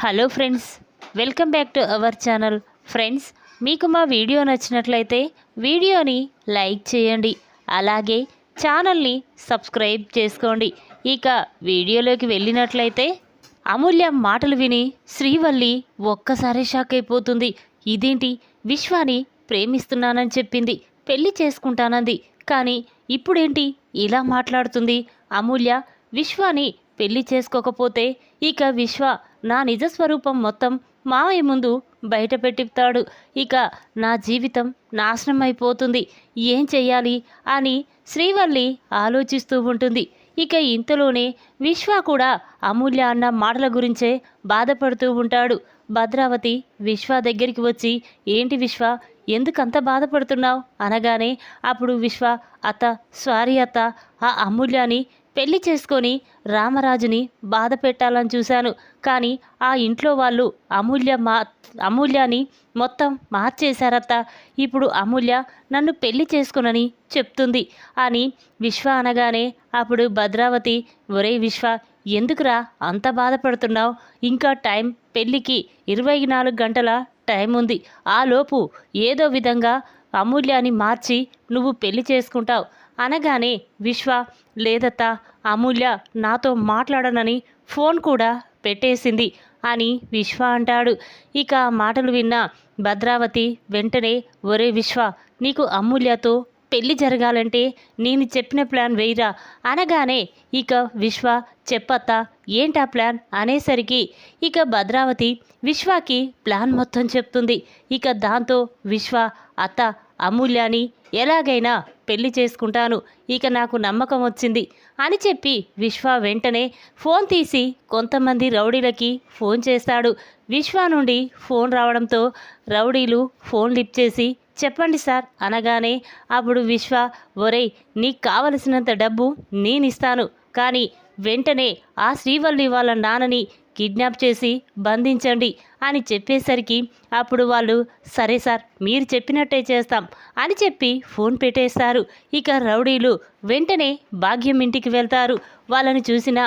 Hello friends welcome back to our channel. Friends మీకు మా video నచ్చినట్లయితే వీడియోని లైక్ చేయండి. అలాగే ఛానల్ని సబ్స్క్రైబ్ చేసుకోండి. ఇక వీడియోలోకి వెళ్ళినట్లయితే అమూల్య మాటలు విని శ్రీవల్లి ఒక్కసారి షాక్ అయిపోతుంది. ఇదేంటి? విశ్వాని ప్రేమిస్తున్నానని చెప్పింది. పెళ్ళి చేసుకుంటానంది. కానీ ఇప్పుడేంటి ఇలా మాట్లాడుతుంది? అమూల్య విశ్వాని పెళ్ళి చేసుకోకపోతే ఇక విశ్వ నా నిజ స్వరూపం మొత్తం మావయ్య ముందు బయట పెట్టిస్తాడు ఇక నా జీవితం నాశనం అయిపోతుంది ఏం చెయ్యాలి అని శ్రీవల్లి ఆలోచిస్తూ ఉంటుంది. ఇక ఇంతలోనే విశ్వ కూడా అమూల్య అన్న మాటల గురించే బాధపడుతూ ఉంటాడు. భద్రావతి విశ్వ దగ్గరికి వచ్చి ఏంటి విశ్వ ఎందుకంత బాధపడుతున్నావు? అనగానే అప్పుడు విశ్వ అత్త సారీ అత్త ఆ అమూల్యాని పెళ్ళి చేసుకొని రామరాజుని బాధ పెట్టాలని చూశాను. కానీ ఆ ఇంట్లో వాళ్ళు అమూల్య మా అమూల్యాని మొత్తం మార్చేశారత్త. ఇప్పుడు అమూల్య నన్ను పెళ్ళి చేసుకునని చెప్తుంది అని విశ్వ అనగానే అప్పుడు భద్రావతి ఒరే విశ్వ ఎందుకురా అంత బాధపడుతున్నావు? ఇంకా టైం పెళ్ళికి ఇరవై నాలుగు గంటల టైం ఉంది. ఆ లోపు ఏదో విధంగా అమూల్యాన్ని మార్చి నువ్వు పెళ్ళి చేసుకుంటావు. అనగానే విశ్వ లేదత్తా అమూల్య నాతో మాట్లాడనని ఫోన్ కూడా పెట్టేసింది అని విశ్వ అంటాడు. ఇక మాటలు విన్న భద్రావతి వెంటనే ఒరే విశ్వ నీకు అమూల్యతో పెళ్ళి జరగాలంటే నేను చెప్పిన ప్లాన్ వేయరా అనగానే ఇక విశ్వ చెప్పత్తా ఏంటా ప్లాన్? అనేసరికి ఇక భద్రావతి విశ్వకి ప్లాన్ మొత్తం చెప్తుంది. ఇక దాంతో విశ్వ అత్త అమూల్యాని ఎలాగైనా పెళ్ళి చేసుకుంటాను ఇక నాకు నమ్మకం వచ్చింది అని చెప్పి విశ్వ వెంటనే ఫోన్ తీసి కొంతమంది రౌడీలకి ఫోన్ చేస్తాడు. విశ్వ నుండి ఫోన్ రావడంతో రౌడీలు ఫోన్ లిఫ్ట్ చేసి చెప్పండి సార్ అనగానే అప్పుడు విశ్వ ఒరేయ్ నీకు కావలసినంత డబ్బు నేనిస్తాను. కానీ వెంటనే ఆ శ్రీవల్లి వాళ్ళ నాన్నని కిడ్నాప్ చేసి బంధించండి అని చెప్పేసరికి అప్పుడు వాళ్ళు సరే సార్ మీరు చెప్పినట్టే చేస్తాం అని చెప్పి ఫోన్ పెట్టేస్తారు. ఇక రౌడీలు వెంటనే భాగ్యం ఇంటికి వెళ్తారు. వాళ్ళని చూసిన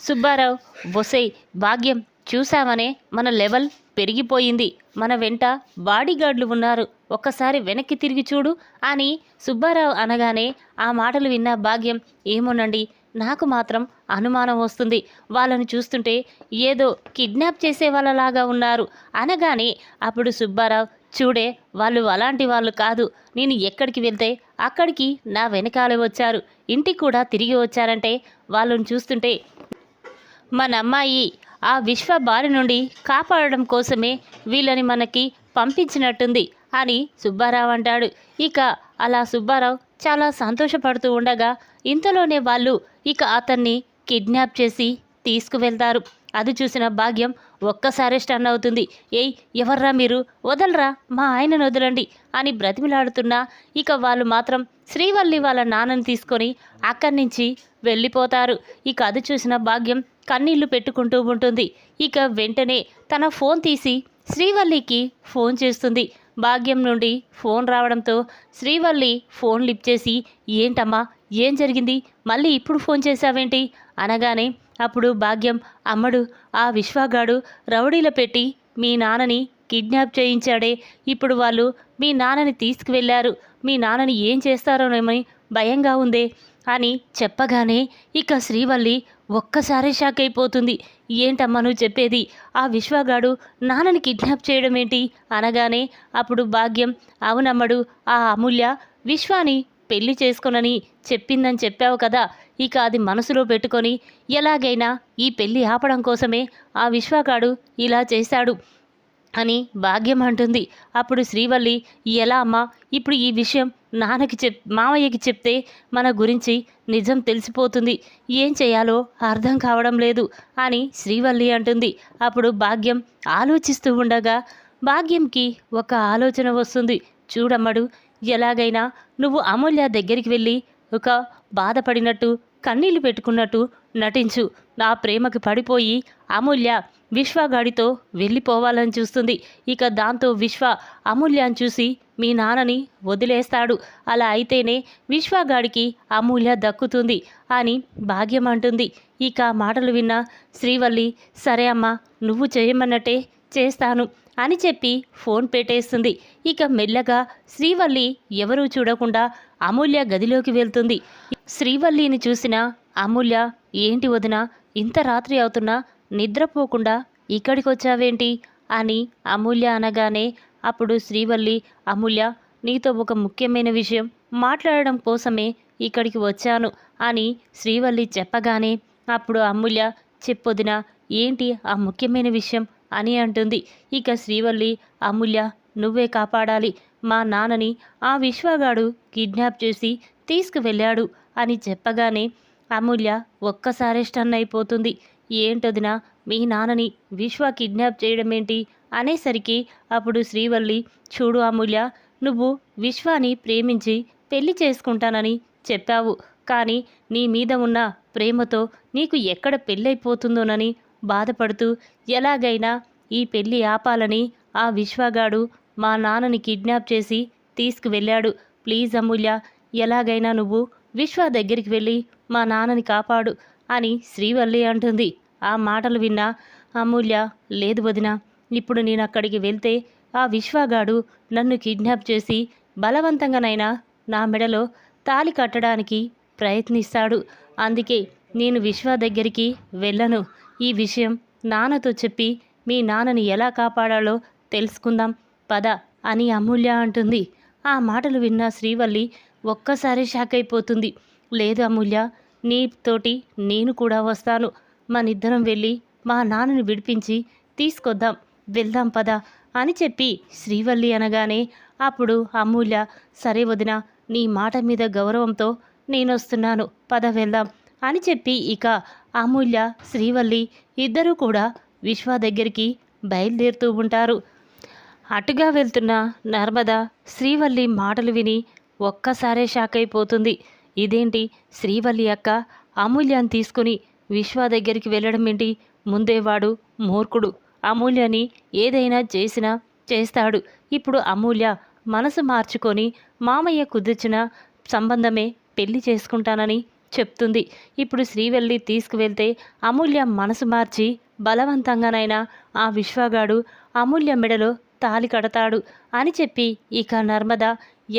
సుబ్బారావు బొసై భాగ్యం చూసామనే మన లెవెల్ పెరిగిపోయింది. మన వెంట బాడీగార్డులు ఉన్నారు. ఒక్కసారి వెనక్కి తిరిగి చూడు అని సుబ్బారావు అనగానే ఆ మాటలు విన్న భాగ్యం ఏమోనండి నాకు మాత్రం అనుమానం వస్తుంది. వాళ్ళని చూస్తుంటే ఏదో కిడ్నాప్ చేసే వాళ్ళలాగా ఉన్నారు. అనగానే అప్పుడు సుబ్బారావు చూడే వాళ్ళు అలాంటి వాళ్ళు కాదు. నేను ఎక్కడికి వెళ్తే అక్కడికి నా వెనకాలే వచ్చారు. ఇంటికి కూడా తిరిగి వచ్చారంటే వాళ్ళని చూస్తుంటే మన అమ్మాయి ఆ విశ్వ బారి నుండి కాపాడడం కోసమే వీళ్ళని మనకి పంపించినట్టుంది అని సుబ్బారావు అంటాడు. ఇక అలా సుబ్బారావు చాలా సంతోషపడుతూ ఉండగా ఇంతలోనే వాళ్ళు ఇక అతన్ని కిడ్నాప్ చేసి తీసుకువెళ్తారు. అది చూసిన భాగ్యం ఒక్కసారి స్టన్ అవుతుంది. ఏయ్ ఎవర్రా మీరు? వదలరా? మా ఆయనను వదలండి అని బ్రతిమిలాడుతున్నా. ఇక వాళ్ళు మాత్రం శ్రీవల్లి వాళ్ళ నాన్నని తీసుకొని అక్కడి నుంచి వెళ్ళిపోతారు. ఇక అది చూసిన భాగ్యం కన్నీళ్ళు పెట్టుకుంటూ ఉంటుంది. ఇక వెంటనే తన ఫోన్ తీసి శ్రీవల్లికి ఫోన్ చేస్తుంది. భాగ్యం నుండి ఫోన్ రావడంతో శ్రీవల్లి ఫోన్ లిప్ చేసి ఏంటమ్మా ఏం జరిగింది? మళ్ళీ ఇప్పుడు ఫోన్ చేశావేంటి? అనగానే అప్పుడు భాగ్యం అమ్మడు ఆ విశ్వాగాడు రౌడీల పెట్టి మీ నాన్నని కిడ్నాప్ చేయించాడే. ఇప్పుడు వాళ్ళు మీ నాన్నని తీసుకువెళ్ళారు. మీ నాన్నని ఏం చేస్తారోనేమని భయంగా ఉందే అని చెప్పగానే ఇక శ్రీవల్లి ఒక్కసారి షాక్ అయిపోతుంది. ఏంటమ్మా నువ్వు చెప్పేది? ఆ విశ్వగాడు నాన్నని కిడ్నాప్ చేయడం ఏంటి అనగానే అప్పుడు భాగ్యం అవునమ్మడు ఆ అమూల్య విశ్వాని పెళ్ళి చేసుకోనని చెప్పిందని చెప్పావు కదా ఇక అది మనసులో పెట్టుకొని ఎలాగైనా ఈ పెళ్ళి ఆపడం కోసమే ఆ విశ్వగాడు ఇలా చేశాడు అని భాగ్యం అంటుంది. అప్పుడు శ్రీవల్లి ఎలా అమ్మా ఇప్పుడు ఈ విషయం నాన్నకి చెప్ మామయ్యకి చెప్తే మన గురించి నిజం తెలిసిపోతుంది. ఏం చేయాలో అర్థం కావడం లేదు అని శ్రీవల్లి అంటుంది. అప్పుడు భాగ్యం ఆలోచిస్తూ ఉండగా భాగ్యంకి ఒక ఆలోచన వస్తుంది. చూడమ్మడు ఎలాగైనా నువ్వు అమూల్య దగ్గరికి వెళ్ళి ఒక బాధపడినట్టు కన్నీళ్ళు పెట్టుకున్నట్టు నటించు. నా ప్రేమకి పడిపోయి అమూల్య విశ్వగాడితో వెళ్ళిపోవాలని చూస్తుంది. ఇక దాంతో విశ్వ అమూల్యాన్ని చూసి మీ నాన్నని వదిలేస్తాడు. అలా అయితేనే విశ్వగాడికి అమూల్య దక్కుతుంది అని భాగ్యం అంటుంది. ఇక మాటలు విన్న శ్రీవల్లి సరే అమ్మా నువ్వు చేయమన్నట్టే చేస్తాను. అని చెప్పి ఫోన్ పెట్టేస్తుంది. ఇక మెల్లగా శ్రీవల్లి ఎవరూ చూడకుండా అమూల్య గదిలోకి వెళ్తుంది. శ్రీవల్లిని చూసిన అమూల్య ఏంటి వదిన ఇంత రాత్రి అవుతున్నా నిద్రపోకుండా ఇక్కడికి వచ్చావేంటి అని అమూల్య అనగానే అప్పుడు శ్రీవల్లి అమూల్య నీతో ఒక ముఖ్యమైన విషయం మాట్లాడడం కోసమే ఇక్కడికి వచ్చాను అని శ్రీవల్లి చెప్పగానే అప్పుడు అమూల్య చెప్పొదిన ఏంటి ఆ ముఖ్యమైన విషయం? అని అంటుంది. ఇక శ్రీవల్లి అమూల్య నువ్వే కాపాడాలి. మా నాన్నని ఆ విశ్వగాడు కిడ్నాప్ చేసి తీసుకువెళ్ళాడు అని చెప్పగానే అమూల్య ఒక్కసారే స్టన్ అయిపోతుంది. ఏంటదినా మీ నాన్నని విశ్వ కిడ్నాప్ చేయడం ఏంటి అనేసరికి అప్పుడు శ్రీవల్లి చూడు అమూల్య నువ్వు విశ్వాని ప్రేమించి పెళ్ళి చేసుకుంటానని చెప్పావు. కానీ నీ మీద ఉన్న ప్రేమతో నీకు ఎక్కడ పెళ్ళైపోతుందోనని బాధపడుతూ ఎలాగైనా ఈ పెళ్ళి ఆపాలని ఆ విశ్వగాడు మా నాన్నని కిడ్నాప్ చేసి తీసుకువెళ్ళాడు. ప్లీజ్ అమూల్య ఎలాగైనా నువ్వు విశ్వ దగ్గరికి వెళ్ళి మా నాన్నని కాపాడు అని శ్రీవల్లి అంటుంది. ఆ మాటలు విన్నా అమూల్య లేదు వదిన ఇప్పుడు నేను అక్కడికి వెళ్తే ఆ విశ్వగాడు నన్ను కిడ్నాప్ చేసి బలవంతంగానైనా నా మెడలో తాలి కట్టడానికి ప్రయత్నిస్తాడు. అందుకే నేను విశ్వ దగ్గరికి వెళ్ళను. ఈ విషయం నాన్నతో చెప్పి మీ నాన్నని ఎలా కాపాడాలో తెలుసుకుందాం. పద అని అమూల్య అంటుంది. ఆ మాటలు విన్న శ్రీవల్లి ఒక్కసారి షాక్ అయిపోతుంది. లేదు అమూల్య నీతోటి నేను కూడా వస్తాను. మనిద్దరం వెళ్ళి మా నాన్నని విడిపించి తీసుకొద్దాం. వెళ్దాం పద అని చెప్పి శ్రీవల్లి అనగానే అప్పుడు అమూల్య సరే వదిన నీ మాట మీద గౌరవంతో నేనొస్తున్నాను. పద వెళ్దాం. అని చెప్పి ఇక అమూల్య శ్రీవల్లి ఇద్దరూ కూడా విశ్వ దగ్గరికి బయలుదేరుతూ ఉంటారు. అటుగా వెళ్తున్న నర్మద శ్రీవల్లి మాటలు విని ఒక్కసారే షాక్ అయిపోతుంది. ఇదేంటి శ్రీవల్లి అక్క? అమూల్యాన్ని తీసుకుని విశ్వ దగ్గరికి వెళ్ళడం ఏంటి? ముందేవాడు మూర్ఖుడు. అమూల్యని ఏదైనా చేసినా చేస్తాడు. ఇప్పుడు అమూల్య మనసు మార్చుకొని మామయ్య కుదిర్చిన సంబంధమే పెళ్ళి చేసుకుంటానని చెప్తుంది. ఇప్పుడు శ్రీవల్లి తీసుకువెళ్తే అమూల్య మనసు మార్చి బలవంతంగానైనా ఆ విశ్వగాడు అమూల్య మెడలో తాలి కడతాడు అని చెప్పి ఇక నర్మద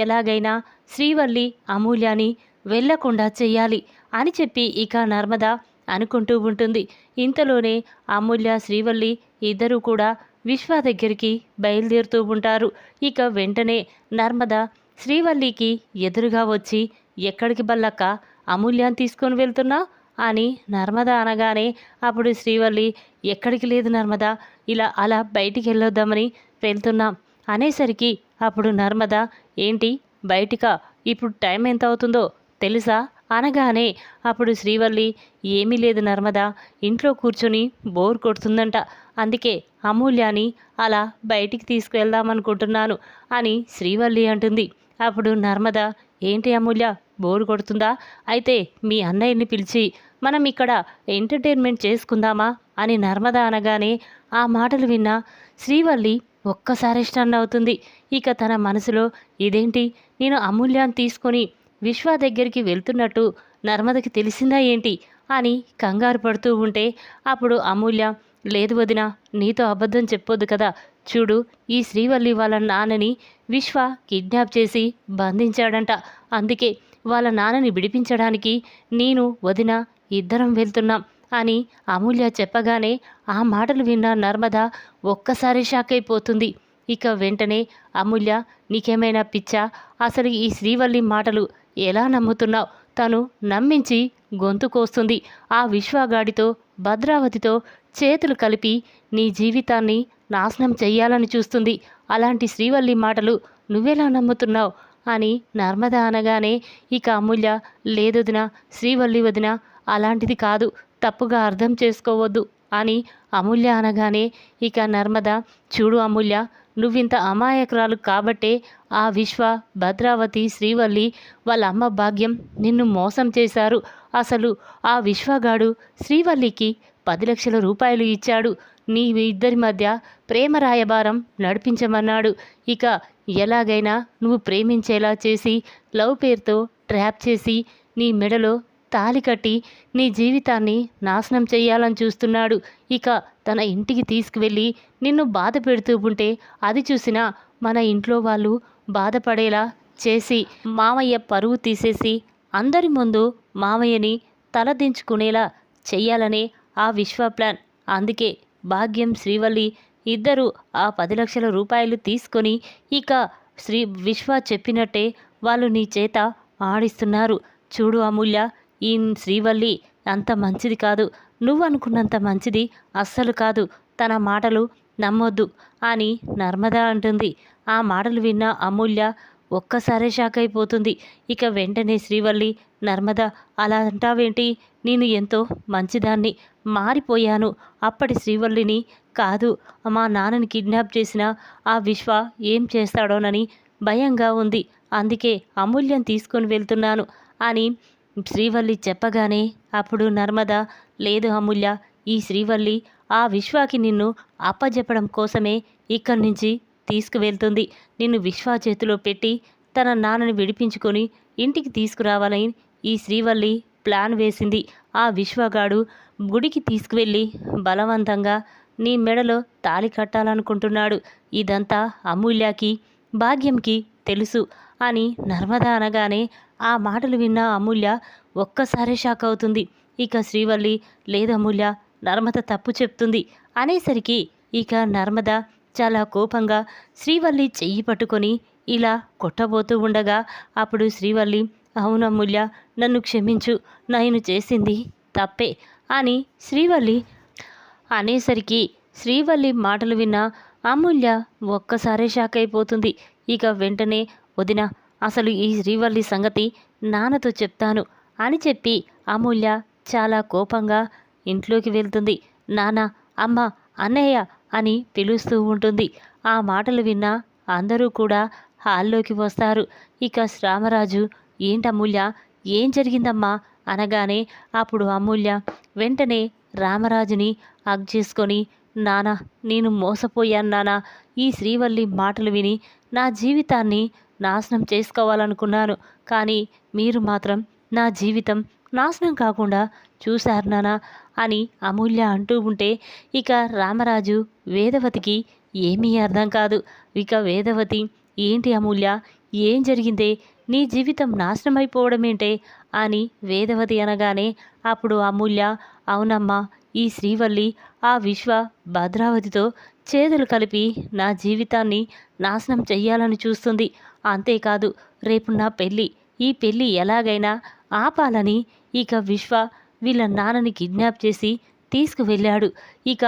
ఎలాగైనా శ్రీవల్లి అమూల్యాని వెళ్ళకుండా చెయ్యాలి అని చెప్పి ఇక నర్మద అనుకుంటూ ఉంటుంది. ఇంతలోనే అమూల్య శ్రీవల్లి ఇద్దరూ కూడా విశ్వ దగ్గరికి బయలుదేరుతూ ఉంటారు. ఇక వెంటనే నర్మద శ్రీవల్లికి ఎదురుగా వచ్చి ఎక్కడికి బల్లక్క? అమూల్యాన్ని తీసుకొని వెళ్తున్నా? అని నర్మద అనగానే అప్పుడు శ్రీవల్లి ఎక్కడికి లేదు నర్మద ఇలా అలా బయటికి వెళ్ళొద్దామని వెళ్తున్నాం. అనేసరికి అప్పుడు నర్మద ఏంటి? బయటిక? ఇప్పుడు టైం ఎంత అవుతుందో తెలుసా? అనగానే అప్పుడు శ్రీవల్లి ఏమీ లేదు నర్మద ఇంట్లో కూర్చొని బోర్ కొడుతుందంట. అందుకే అమూల్యాని అలా బయటికి తీసుకువెళ్దామనుకుంటున్నాను అని శ్రీవల్లి అంటుంది. అప్పుడు నర్మద ఏంటి అమూల్య బోరు కొడుతుందా? అయితే మీ అన్నయ్యని పిలిచి మనం ఇక్కడ ఎంటర్టైన్మెంట్ చేసుకుందామా? అని నర్మద అనగానే ఆ మాటలు విన్న శ్రీవల్లి ఒక్కసారి స్టన్ అవుతుంది. ఇక తన మనసులో ఇదేంటి? నేను అమూల్యాన్ని తీసుకొని విశ్వ దగ్గరికి వెళ్తున్నట్టు నర్మదకి తెలిసిందా ఏంటి? అని కంగారు పడుతూ ఉంటే అప్పుడు అమూల్య లేదు వదిన నీతో అబద్ధం చెప్పొద్దు కదా. చూడు ఈ శ్రీవల్లి వాళ్ళ నాన్నని విశ్వ కిడ్నాప్ చేసి బంధించాడంట. అందుకే వాళ్ళ నాన్నని విడిపించడానికి నేను వదిన ఇద్దరం వెళ్తున్నాం అని అమూల్య చెప్పగానే ఆ మాటలు విన్న నర్మద ఒక్కసారి షాక్ అయిపోతుంది. ఇక వెంటనే అమూల్య నీకేమైనా పిచ్చా? అసలు ఈ శ్రీవల్లి మాటలు ఎలా నమ్ముతున్నావు? తను నమ్మించి గొంతు కోస్తుంది. ఆ విశ్వగాడితో భద్రావతితో చేతులు కలిపి నీ జీవితాన్ని నాశనం చెయ్యాలని చూస్తుంది. అలాంటి శ్రీవల్లి మాటలు నువ్వెలా నమ్ముతున్నావు? అని నర్మద అనగానే ఇక అమూల్య లేదొదిన శ్రీవల్లి వదిన అలాంటిది కాదు తప్పుగా అర్థం చేసుకోవద్దు అని అమూల్య అనగానే ఇక నర్మద చూడు అమూల్య నువ్వింత అమాయకురాలు కాబట్టే ఆ విశ్వ భద్రావతి శ్రీవల్లి వాళ్ళ అమ్మ భాగ్యం నిన్ను మోసం చేశారు. అసలు ఆ విశ్వగాడు శ్రీవల్లికి పది లక్షల రూపాయలు ఇచ్చాడు. నీ ఇద్దరి మధ్య ప్రేమ రాయబారం నడిపించమన్నాడు. ఇక ఎలాగైనా నువ్వు ప్రేమించేలా చేసి లవ్ పేరుతో ట్రాప్ చేసి నీ మెడలో తాలి కట్టి నీ జీవితాన్ని నాశనం చేయాలని చూస్తున్నాడు. ఇక తన ఇంటికి తీసుకువెళ్ళి నిన్ను బాధ పెడుతూ ఉంటే అది చూసినా మన ఇంట్లో వాళ్ళు బాధపడేలా చేసి మామయ్య పరువు తీసేసి అందరి ముందు మామయ్యని తలదించుకునేలా చెయ్యాలనే ఆ విశ్వ ప్లాన్. అందుకే భాగ్యం శ్రీవల్లి. ఇద్దరు ఆ పది లక్షల రూపాయలు తీసుకొని ఇక శ్రీ విశ్వ చెప్పినట్టే వాళ్ళు నీ చేత ఆడిస్తున్నారు. చూడు అమూల్య ఈ శ్రీవల్లి అంత మంచిది కాదు. నువ్వు అనుకున్నంత మంచిది అస్సలు కాదు. తన మాటలు నమ్మొద్దు అని నర్మదా అంటుంది. ఆ మాటలు విన్న అమూల్య ఒక్కసారే షాక్ అయిపోతుంది. ఇక వెంటనే శ్రీవల్లి నర్మద అలా అంటావేంటి? నేను ఎంతో మంచిదాన్ని. మారిపోయాను. అప్పటి శ్రీవల్లిని కాదు. మా నాన్నని కిడ్నాప్ చేసిన ఆ విశ్వ ఏం చేస్తాడోనని భయంగా ఉంది. అందుకే అమూల్యం తీసుకొని వెళ్తున్నాను అని శ్రీవల్లి చెప్పగానే అప్పుడు నర్మద లేదు అమూల్య. ఈ శ్రీవల్లి ఆ విశ్వాకి నిన్ను అప్పజెప్పడం కోసమే ఇక్కడి నుంచి తీసుకువెళ్తుంది. నిన్ను విశ్వా చేతిలో పెట్టి తన నాన్నని విడిపించుకొని ఇంటికి తీసుకురావాలని ఈ శ్రీవల్లి ప్లాన్ వేసింది. ఆ విశ్వగాడు గుడికి తీసుకువెళ్ళి బలవంతంగా నీ మెడలో తాళి కట్టాలనుకుంటున్నాడు. ఇదంతా అమూల్యకి భాగ్యంకి తెలుసు అని నర్మద అనగానే ఆ మాటలు విన్న అమూల్య ఒక్కసారే షాక్ అవుతుంది. ఇక శ్రీవల్లి లేదమూల్య నర్మద తప్పు చెప్తుంది అనేసరికి ఇక నర్మద చాలా కోపంగా శ్రీవల్లి చెయ్యి పట్టుకొని ఇలా కొట్టబోతూ ఉండగా అప్పుడు శ్రీవల్లి అవును నన్ను క్షమించు నేను చేసింది తప్పే అని శ్రీవల్లి అనేసరికి శ్రీవల్లి మాటలు విన్న అమూల్య ఒక్కసారే షాక్ అయిపోతుంది. ఇక వెంటనే వదిన అసలు ఈ శ్రీవల్లి సంగతి నాన్నతో చెప్తాను అని చెప్పి అమూల్య చాలా కోపంగా ఇంట్లోకి వెళ్తుంది. నాన్న అమ్మ అన్నయ్య అని పిలుస్తూ ఉంటుంది. ఆ మాటలు విన్న అందరూ కూడా హాల్లోకి వస్తారు. ఇక శ్రామరాజు ఏంటమూల్య ఏం జరిగిందమ్మా? అనగానే అప్పుడు అమూల్య వెంటనే రామరాజుని హగ్ చేసుకొని నానా నేను మోసపోయాను నానా. ఈ శ్రీవల్లి మాటలు విని నా జీవితాన్ని నాశనం చేసుకోవాలనుకున్నాను. కానీ మీరు మాత్రం నా జీవితం నాశనం కాకుండా చూశారు నానా అని అమూల్య అంటూ ఉంటే ఇక రామరాజు వేదవతికి ఏమీ అర్థం కాదు. ఇక వేదవతి ఏంటి అమూల్య ఏం జరిగిందే? నీ జీవితం నాశనమైపోవడమేంటే? అని వేదవతి అనగానే అప్పుడు అమూల్య అవునమ్మా ఈ శ్రీవల్లి ఆ విశ్వ భద్రావతితో చేతులు కలిపి నా జీవితాన్ని నాశనం చెయ్యాలని చూస్తుంది. అంతేకాదు రేపు నా పెళ్ళి ఈ పెళ్ళి ఎలాగైనా ఆపాలని ఇక విశ్వ వీళ్ళ నాన్నని కిడ్నాప్ చేసి తీసుకువెళ్ళాడు. ఇక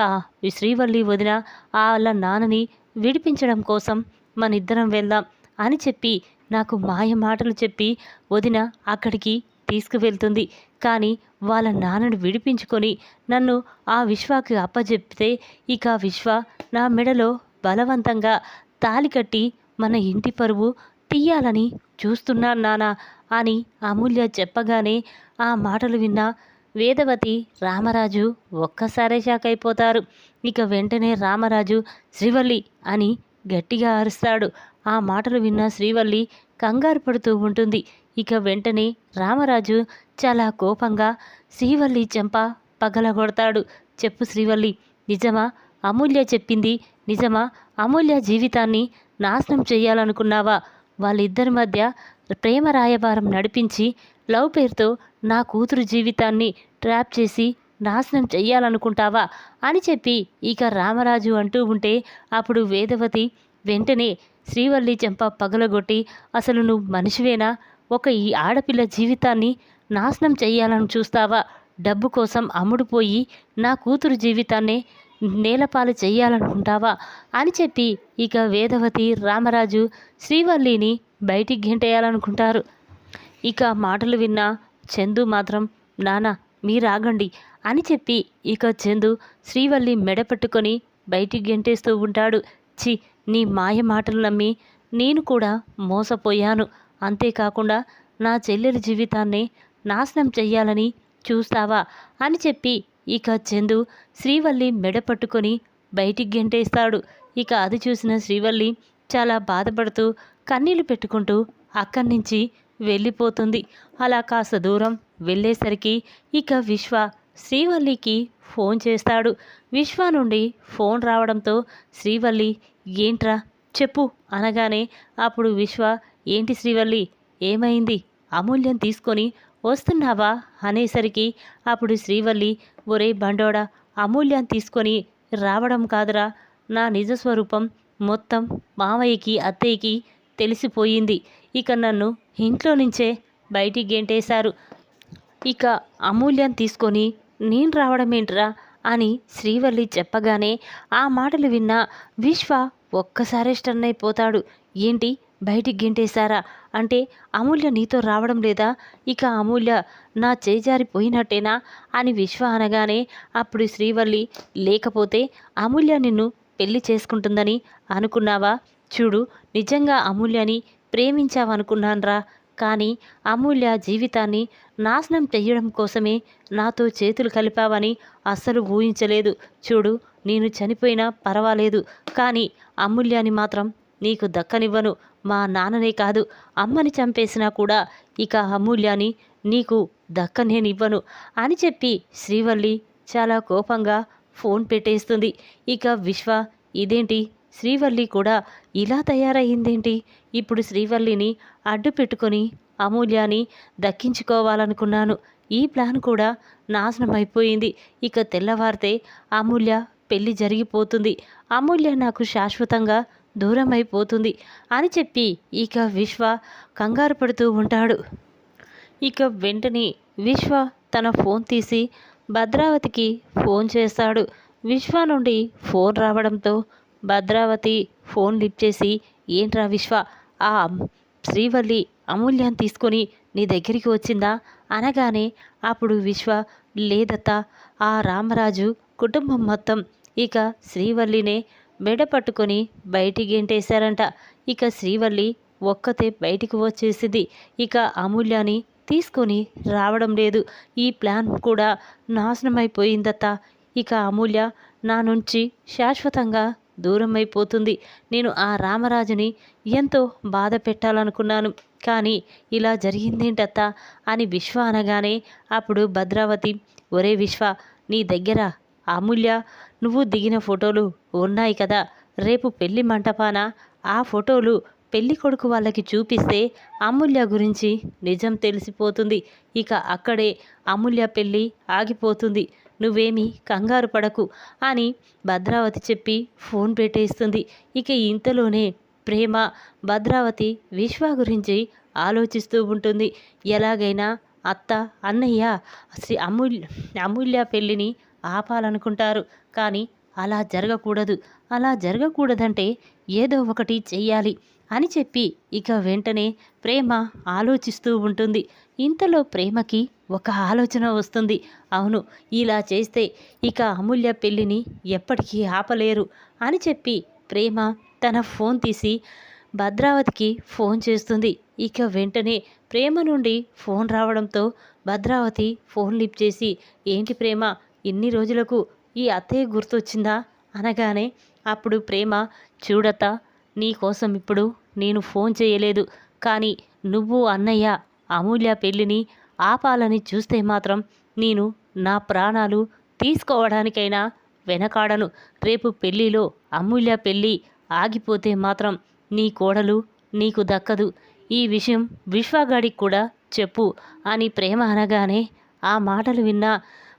శ్రీవల్లి వదిన వాళ్ళ నాన్నని విడిపించడం కోసం మన ఇద్దరం వెళ్దాం అని చెప్పి నాకు మాయ మాటలు చెప్పి వదిన అక్కడికి తీసుకువెళ్తుంది. కానీ వాళ్ళ నాన్నను విడిపించుకొని నన్ను ఆ విశ్వాకి అప్పచెప్తే ఇక విశ్వ నా మెడలో బలవంతంగా తాలి కట్టి మన ఇంటి పరువు తీయాలని చూస్తున్నాను నానా అని అమూల్య చెప్పగానే ఆ మాటలు విన్న వేదవతి రామరాజు ఒక్కసారే షాక్ అయిపోతారు. ఇక వెంటనే రామరాజు శ్రీవల్లి అని గట్టిగా అరుస్తాడు. ఆ మాటలు విన్న శ్రీవల్లి కంగారు పడుతూ ఉంటుంది. ఇక వెంటనే రామరాజు చాలా కోపంగా శ్రీవల్లి చెంప పగలగొడతాడు చెప్పు శ్రీవల్లి. నిజమా? అమూల్య చెప్పింది నిజమా? అమూల్య జీవితాన్ని నాశనం చేయాలనుకున్నావా? వాళ్ళిద్దరి మధ్య ప్రేమ రాయబారం నడిపించి లవ్ పేరుతో నా కూతురు జీవితాన్ని ట్రాప్ చేసి నాశనం చెయ్యాలనుకుంటావా అని చెప్పి ఇక రామరాజు అంటూ ఉంటే అప్పుడు వేదవతి వెంటనే శ్రీవల్లి చెంప పగలగొట్టి అసలు నువ్వు మనిషివేనా? ఒక ఈ ఆడపిల్ల జీవితాన్ని నాశనం చెయ్యాలని చూస్తావా? డబ్బు కోసం అమ్ముడుపోయి నా కూతురు జీవితాన్నే నేలపాలు చెయ్యాలనుకుంటావా? అని చెప్పి ఇక వేదవతి రామరాజు శ్రీవల్లిని బయటికి గెంటేయాలనుకుంటారు. ఇక మాటలు విన్న చందు మాత్రం నానా మీరాగండి అని చెప్పి ఇక చందు శ్రీవల్లి మెడపట్టుకొని బయటికి గెంటేస్తూ ఉంటాడు. చి నీ మాయ మాటలు నమ్మి నేను కూడా మోసపోయాను. అంతేకాకుండా నా చెల్లెలి జీవితాన్ని నాశనం చెయ్యాలని చూస్తావా? అని చెప్పి ఇక చందు శ్రీవల్లి మెడ పట్టుకొని బయటికి గెంటేస్తాడు. ఇక అది చూసిన శ్రీవల్లి చాలా బాధపడుతూ కన్నీళ్ళు పెట్టుకుంటూ అక్కడి నుంచి వెళ్ళిపోతుంది. అలా కాస్త దూరం వెళ్ళేసరికి ఇక విశ్వ శ్రీవల్లికి ఫోన్ చేస్తాడు. విశ్వ నుండి ఫోన్ రావడంతో శ్రీవల్లి ఏంట్రా? చెప్పు అనగానే అప్పుడు విశ్వ ఏంటి శ్రీవల్లి? ఏమైంది? అమూల్యం తీసుకొని వస్తున్నావా? అనేసరికి అప్పుడు శ్రీవల్లి ఒరే బండోడా అమూల్యం తీసుకొని రావడం కాదురా. నా నిజ స్వరూపం మొత్తం మావయ్యకి అత్తయ్యకి తెలిసిపోయింది. ఇక నన్ను ఇంట్లో నుంచే బయటికి గెంటేశారు. ఇక అమూల్యం తీసుకొని నేను రావడమేంట్రా? అని శ్రీవల్లి చెప్పగానే ఆ మాటలు విన్న విశ్వ ఒక్కసారే స్టన్ అయిపోతాడు ఏంటి? బయటికి గింటేశారా? అంటే అమూల్య నీతో రావడం లేదా? ఇక అమూల్య నా చేజారిపోయినట్టేనా అని విశ్వ అనగానే అప్పుడు శ్రీవల్లి లేకపోతే అమూల్య నిన్ను పెళ్ళి చేసుకుంటుందని అనుకున్నావా? చూడు నిజంగా అమూల్యని ప్రేమించావనుకున్నాన్రా. కానీ అమూల్య జీవితాన్ని నాశనం చెయ్యడం కోసమే నాతో చేతులు కలిపావని అస్సలు ఊహించలేదు. చూడు నేను చనిపోయినా పర్వాలేదు. కానీ అమూల్యాన్ని మాత్రం నీకు దక్కనివ్వను. మా నాన్ననే కాదు అమ్మని చంపేసినా కూడా ఇక అమూల్యాన్ని నీకు దక్కనేనివ్వను అని చెప్పి శ్రీవల్లి చాలా కోపంగా ఫోన్ పెట్టేస్తుంది. ఇక విశ్వ ఇదేంటి? శ్రీవల్లి కూడా ఇలా తయారయ్యిందేంటి? ఇప్పుడు శ్రీవల్లిని అడ్డు పెట్టుకొని అమూల్యాన్ని దక్కించుకోవాలనుకున్నాను. ఈ ప్లాన్ కూడా నాశనం అయిపోయింది ఇక తెల్లవారితే అమూల్య పెళ్ళి జరిగిపోతుంది. అమూల్య నాకు శాశ్వతంగా దూరం అయిపోతుంది అని చెప్పి ఇక విశ్వ కంగారు పడుతూ ఉంటాడు. ఇక వెంటనే విశ్వ తన ఫోన్ తీసి భద్రావతికి ఫోన్ చేస్తాడు. విశ్వ నుండి ఫోన్ రావడంతో భద్రావతి ఫోన్ లిఫ్ట్ చేసి ఏంట్రా విశ్వ ఆ శ్రీవల్లి అమూల్యాన్ని తీసుకొని నీ దగ్గరికి వచ్చిందా? అనగానే అప్పుడు విశ్వ లేదత్త ఆ రామరాజు కుటుంబం మొత్తం ఇక శ్రీవల్లినే మెడ పట్టుకొని బయటికి గెంటేశారంట. ఇక శ్రీవల్లి ఒక్కతే బయటికి వచ్చేసింది. ఇక అమూల్యాన్ని తీసుకొని రావడం లేదు. ఈ ప్లాన్ కూడా నాశనమైపోయిందత్త. ఇక అమూల్య నా నుంచి శాశ్వతంగా దూరం అయిపోతుంది నేను ఆ రామరాజుని ఎంతో బాధ పెట్టాలనుకున్నాను. కానీ ఇలా జరిగిందేంటత్త అని విశ్వ అనగానే అప్పుడు భద్రావతి ఒరే విశ్వ నీ దగ్గర అమూల్య నువ్వు దిగిన ఫోటోలు ఉన్నాయి కదా. రేపు పెళ్ళి మంటపాన ఆ ఫోటోలు పెళ్ళి కొడుకు వాళ్ళకి చూపిస్తే అమూల్య గురించి నిజం తెలిసిపోతుంది. ఇక అక్కడే అమూల్య పెళ్ళి ఆగిపోతుంది. నువ్వేమీ కంగారు పడకు అని భద్రావతి చెప్పి ఫోన్ పెట్టేస్తుంది. ఇక ఇంతలోనే ప్రేమ భద్రావతి విశ్వ గురించి ఆలోచిస్తూ ఉంటుంది. ఎలాగైనా అత్త అన్నయ్య శ్రీ అమూల్య అమూల్య పెళ్ళిని ఆపాలనుకుంటారు. కానీ అలా జరగకూడదు. అలా జరగకూడదంటే ఏదో ఒకటి చెయ్యాలి అని చెప్పి ఇక వెంటనే ప్రేమ ఆలోచిస్తూ ఉంటుంది. ఇంతలో ప్రేమకి ఒక ఆలోచన వస్తుంది. అవును ఇలా చేస్తే ఇక అమూల్య పెళ్ళిని ఎప్పటికీ ఆపలేరు అని చెప్పి ప్రేమ తన ఫోన్ తీసి భద్రావతికి ఫోన్ చేస్తుంది. ఇక వెంటనే ప్రేమ నుండి ఫోన్ రావడంతో భద్రావతి ఫోన్ లిప్ చేసి ఏంటి ప్రేమ ఇన్ని రోజులకు ఈ అత్తయ్య గుర్తొచ్చిందా? అనగానే అప్పుడు ప్రేమ చూడతా నీ కోసం ఇప్పుడు నేను ఫోన్ చేయలేదు కానీ నువ్వు అన్నయ్య అమూల్య పెళ్ళిని ఆపాలని చూస్తే మాత్రం నేను నా ప్రాణాలు తీసుకోవడానికైనా వెనకాడను. రేపు పెళ్ళిలో అమూల్య పెళ్ళి ఆగిపోతే మాత్రం నీ కోడలు నీకు దక్కదు. ఈ విషయం విశ్వగాడికి కూడా చెప్పు అని ప్రేమ అనగానే ఆ మాటలు విన్న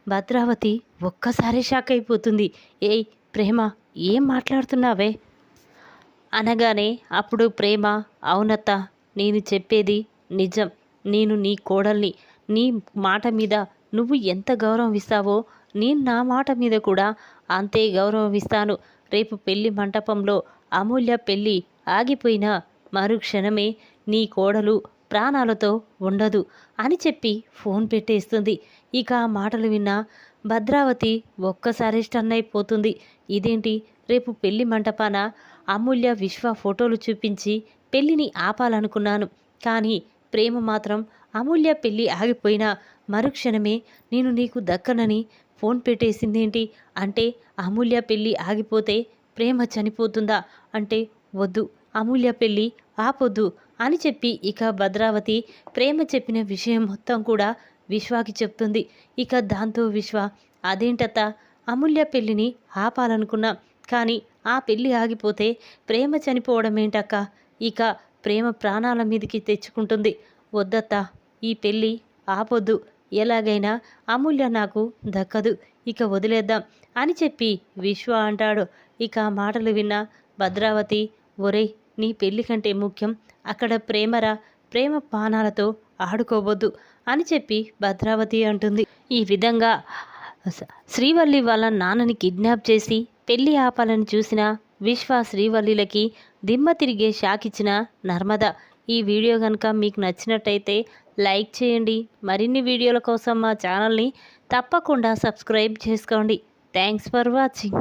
భద్రావతి ఒక్కసారి షాక్ అయిపోతుంది. ఏయ్ ప్రేమ ఏం మాట్లాడుతున్నావే? అనగానే అప్పుడు ప్రేమ అవునత్త నేను చెప్పేది నిజం. నేను నీ కోడల్ని నీ మాట మీద నువ్వు ఎంత గౌరవం ఇస్తావో నేను నా మాట మీద కూడా అంతే గౌరవం ఇస్తాను. రేపు పెళ్ళి మంటపంలో అమూల్య పెళ్ళి ఆగిపోయిన మరుక్షణమే నీ కోడలు ప్రాణాలతో ఉండదు అని చెప్పి ఫోన్ పెట్టేస్తుంది. ఇక ఆ మాటలు విన్న భద్రావతి ఒక్కసారి స్టన్ అయిపోతుంది. ఇదేంటి? రేపు పెళ్ళి మంటపాన అమూల్య విశ్వ ఫోటోలు చూపించి పెళ్ళిని ఆపాలనుకున్నాను. కానీ ప్రేమ మాత్రం అమూల్య పెళ్ళి ఆగిపోయిన మరుక్షణమే నేను నీకు దక్కనని ఫోన్ పెట్టేసిందేంటి? అంటే అమూల్య పెళ్ళి ఆగిపోతే ప్రేమ చనిపోతుందా? అంటే వద్దు అమూల్య పెళ్ళి ఆపొద్దు అని చెప్పి ఇక భద్రావతి ప్రేమ చెప్పిన విషయం మొత్తం కూడా విశ్వాకి చెప్తుంది. ఇక దాంతో విశ్వ అదేంటత్త? అమూల్య పెళ్ళిని ఆపాలనుకున్నా. కానీ ఆ పెళ్ళి ఆగిపోతే ప్రేమ చనిపోవడం ఏంటక్క ఇక ప్రేమ ప్రాణాల మీదకి తెచ్చుకుంటుంది. వద్దత్తా ఈ పెళ్ళి ఆపొద్దు. ఎలాగైనా అమూల్య నాకు దక్కదు. ఇక వదిలేద్దాం అని చెప్పి విశ్వ అంటాడు. ఇక ఆ మాటలు విన్న భద్రావతి ఒరేయ్ నీ పెళ్ళి కంటే ముఖ్యం అక్కడ ప్రేమరా. ప్రేమ పానాలతో ఆడుకోవద్దు. అని చెప్పి భద్రావతి అంటుంది. ఈ విధంగా శ్రీవల్లి వాళ్ళ నాన్నని కిడ్నాప్ చేసి పెళ్ళి ఆపాలని చూసిన విశ్వ శ్రీవల్లిలకి దిమ్మ తిరిగే షాక్ ఇచ్చిన నర్మద. ఈ వీడియో కనుక మీకు నచ్చినట్టయితే లైక్ చేయండి. మరిన్ని వీడియోల కోసం మా ఛానల్ని తప్పకుండా సబ్స్క్రైబ్ చేసుకోండి. Thanks for watching.